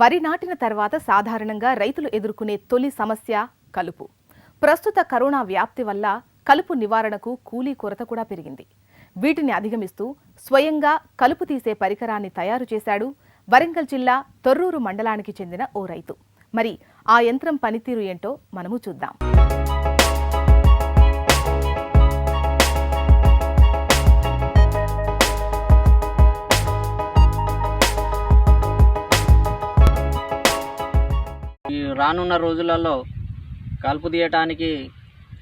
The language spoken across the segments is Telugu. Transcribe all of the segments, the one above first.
వరి నాటిన తర్వాత సాధారణంగా రైతులు ఎదుర్కొనే తొలి సమస్య కలుపు. ప్రస్తుత కరోనా వ్యాప్తి వల్ల కలుపు నివారణకు కూలీ కొరత కూడా పెరిగింది. వీటిని అధిగమిస్తూ స్వయంగా కలుపు తీసే పరికరాన్ని తయారు చేశాడు వరంగల్ జిల్లా తొర్రూరు మండలానికి చెందిన ఓ రైతు. మరి ఆ యంత్రం పనితీరు ఏంటో మనము చూద్దాం. ఈ రానున్న రోజులలో కలుపు తీయటానికి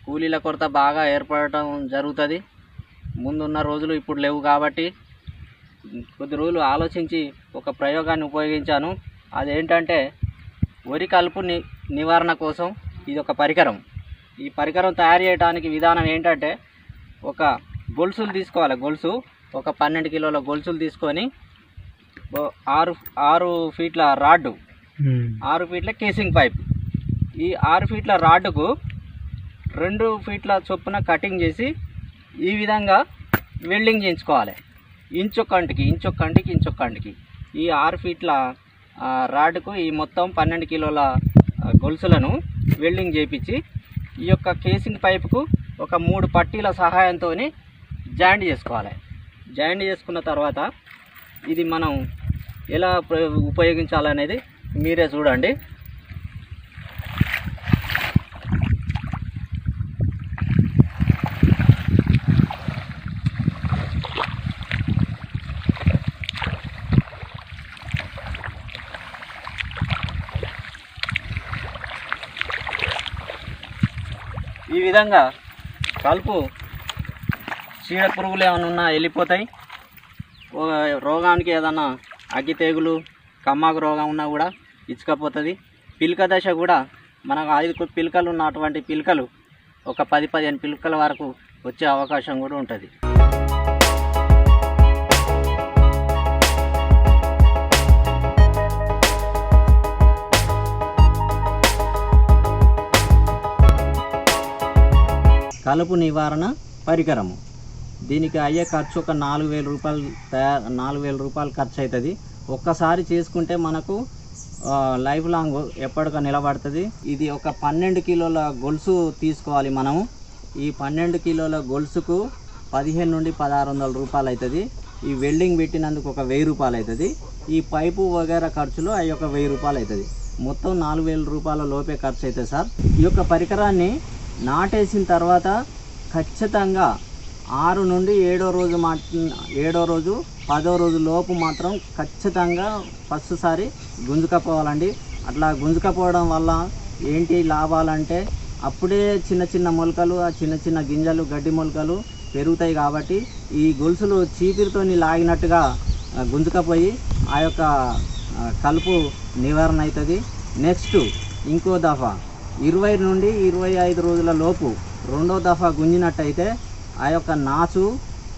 కూలీల కొరత బాగా ఏర్పడటం జరుగుతుంది. ముందున్న రోజులు ఇప్పుడు లేవు కాబట్టి కొద్ది రోజులు ఆలోచించి ఒక ప్రయోగాన్ని ఉపయోగించాను. అదేంటంటే వరి కలుపు ని నివారణ కోసం ఇది ఒక పరికరం. ఈ పరికరం తయారు చేయడానికి విధానం ఏంటంటే ఒక గొలుసులు తీసుకోవాలి. గొలుసు ఒక పన్నెండు కిలోల గొలుసులు తీసుకొని ఆరు ఆరు ఫీట్ల రాడ్డు ఆరు ఫీట్ల కేసింగ్ పైప్ ఈ ఆరు ఫీట్ల రాడ్కు రెండు ఫీట్ల చొప్పున కటింగ్ చేసి ఈ విధంగా వెల్డింగ్ చేయించుకోవాలి. ఇంచొక్కంటికి ఇంచొక్కంటికి ఇంచొక్కంటికి ఈ ఆరు ఫీట్ల రాడ్కు ఈ మొత్తం పన్నెండు కిలోల గొలుసులను వెల్డింగ్ చేయించి ఈ యొక్క కేసింగ్ పైపుకు ఒక మూడు పట్టీల సహాయంతో జాయింట్ చేసుకోవాలి. జాయింట్ చేసుకున్న తర్వాత ఇది మనం ఎలా ఉపయోగించాలనేది మీరే చూడండి. ఈ విధంగా కలుపు చీడ పురుగులు ఏమైనా ఉన్నా వెళ్ళిపోతాయి. రోగానికి ఏదన్నా అగ్గి తెగులు కమ్మాకు రోగం ఉన్నా కూడా ఇచ్చుకపోతుంది. పిలుక దశ కూడా మనకు ఐదు కు- ఉన్నటువంటి పిలుకలు ఒక పది పదిహేను పిలుకల వరకు వచ్చే అవకాశం కూడా ఉంటుంది. కలుపు నివారణ పరికరము. దీనికి అయ్యే ఖర్చు ఒక నాలుగు వేల రూపాయలు తయారు నాలుగు వేల రూపాయలు ఖర్చు అవుతుంది ఒక్కసారి చేసుకుంటే మనకు లైఫ్ లాంగ్ ఎప్పటికో నిలబడుతుంది. ఇది ఒక పన్నెండు కిలోల గొలుసు తీసుకోవాలి మనము. ఈ పన్నెండు కిలోల గొలుసుకు పదిహేను నుండి పదహారు వందల రూపాయలు అవుతుంది. ఈ వెల్డింగ్ పెట్టినందుకు ఒక వెయ్యి రూపాయలు అవుతుంది. ఈ పైపు వగేరా ఖర్చులు అవి ఒక వెయ్యి రూపాయలు అవుతుంది. మొత్తం నాలుగు వేల రూపాయల లోపే ఖర్చు అవుతుంది సార్. ఈ యొక్క పరికరాన్ని నాటేసిన తర్వాత ఖచ్చితంగా ఆరు నుండి ఏడో రోజు మా ఏడో రోజు పదో రోజు లోపు మాత్రం ఖచ్చితంగా ఫస్ట్సారి గుంజుకపోవాలండి. అట్లా గుంజుకపోవడం వల్ల ఏంటి లాభాలంటే అప్పుడే చిన్న చిన్న మొలకలు ఆ చిన్న చిన్న గింజలు గడ్డి మొలకలు పెరుగుతాయి కాబట్టి ఈ గొలుసులు చీపిరితోని లాగినట్టుగా గుంజుకపోయి ఆ యొక్క కలుపు నివారణ అవుతుంది. నెక్స్ట్ ఇంకో దఫా. ఇరవై నుండి ఇరవై ఐదు రోజుల లోపు రెండో దఫా గుంజినట్టయితే ఆ యొక్క నాచు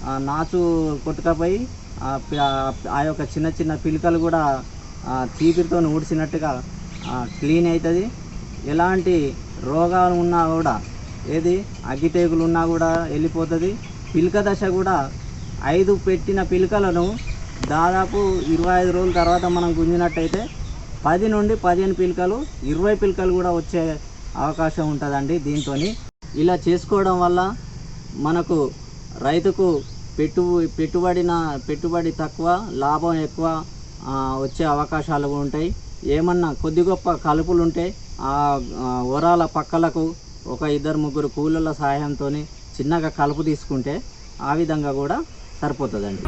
ఆ నాచు కొట్టుకపోయి ఆ యొక్క చిన్న చిన్న పిలికలు కూడా తీపిరితో ఊడ్చినట్టుగా క్లీన్ అవుతుంది ఎలాంటి రోగాలు ఉన్నా కూడా ఏది అగ్గితేగులు ఉన్నా కూడా వెళ్ళిపోతుంది. పిలుక దశ కూడా ఐదు పెట్టిన పిలకలను దాదాపు ఇరవై ఐదు రోజుల తర్వాత మనం గుంజినట్టయితే పది నుండి పదిహేను పిలుకలు ఇరవై పిలుకలు కూడా వచ్చే అవకాశం ఉంటుందండి దీంతో ఇలా చేసుకోవడం వల్ల మనకు రైతుకు పెట్టు పెట్టుబడిన పెట్టుబడి తక్కువ లాభం ఎక్కువ వచ్చే అవకాశాలు ఉంటాయి. ఏమన్నా కొద్ది గొప్ప కలుపులు ఉంటే ఆ ఆ, వరాల పక్కలకు ఒక ఇద్దరు ముగ్గురు కూలీల సహాయంతో చిన్నగా కలుపు తీసుకుంటే ఆ విధంగా కూడా సరిపోతుందండి.